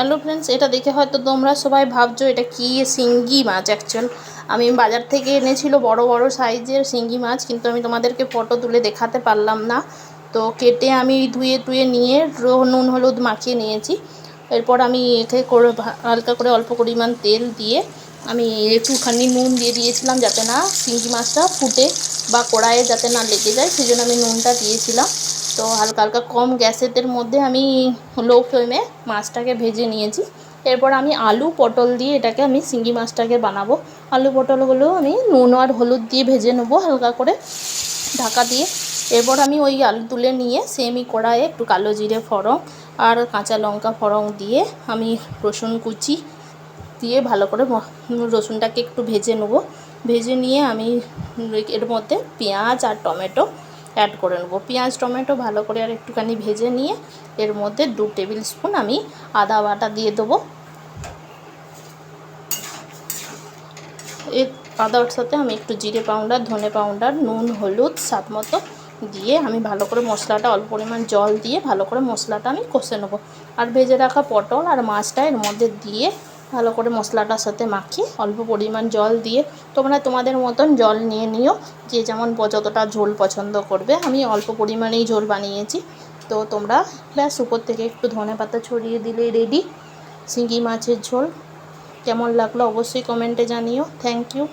Hello friends এটা দেখে হয়তো তোমরা সবাই ভাবছ, এটা কি শিঙ্গি মাছ অ্যাকচুয়াল আমি বাজার থেকে এনেছিল বড় বড় সাইজের শিঙ্গি মাছ, কিন্তু আমি তোমাদেরকে ফটো তুলে দেখাতে পারলাম না। তো কেটে আমি ধুয়ে টুয়ে নিয়ে নুন, হলুদ মাখিয়ে নিয়েছি। এরপর আমি এতে করে হালকা করে অল্প পরিমাণ তেল দিয়ে আমি একটুখানি নুন দিয়ে দিয়েছিলাম যাতে না শিঙ্গি মাছটা ফুটে বা কড়াইয়ে যাতে না লেগে যায় সেই জন্য আমি নুনটা দিয়েছিলাম। তো হালকা হালকা কম গ্যাসের মধ্যে আমি লো ফ্লেমে মাছটাকে ভেজে নিয়েছি। এরপর আমি আলু পটল দিয়ে এটাকে আমি শিঙ্গি মাছটাকে বানাবো। আলু পটলগুলো আমি নুন আর হলুদ দিয়ে ভেজে নেব হালকা করে ঢাকা দিয়ে। এরপর আমি ওই আলু তুলে নিয়ে সেমি কড়াইয়ে একটু কালো জিরে ফড়ং আর কাঁচা লঙ্কা ফড়ং দিয়ে আমি রসুন কুচি দিয়ে ভালো করে রসুনটাকে একটু ভেজে নেব। ভেজে নিয়ে আমি এর মধ্যে পেঁয়াজ আর টমেটো অ্যাড করে নেব। পেঁয়াজ, টমেটো ভালো করে আর একটুখানি ভেজে নিয়ে এর মধ্যে দু টেবিল স্পুন আমি আদা বাটা দিয়ে দেবো। এর আদার সাথে আমি একটু জিরে পাউডার, ধনে পাউডার, নুন, হলুদ, স্বাদ মতো দিয়ে আমি ভালো করে মশলাটা, অল্প পরিমাণ জল দিয়ে ভালো করে মশলাটা আমি কষে নেব। আর ভেজে রাখা পটল আর মাছটা এর মধ্যে দিয়ে ভালো করে মশলাটার সাথে মাখিয়ে অল্প পরিমাণ জল দিয়ে তোমরা তোমাদের মতন জল নিয়ে নিও। যে যেমন যতটা ঝোল পছন্দ করবে। আমি অল্প পরিমাণেই ঝোল বানিয়েছি। তো তোমরা ব্যাস উপর থেকে একটু ধনে পাতা ছড়িয়ে দিলে রেডি শিঙি মাছের ঝোল। কেমন লাগল অবশ্যই কমেন্টে জানিও। Thank you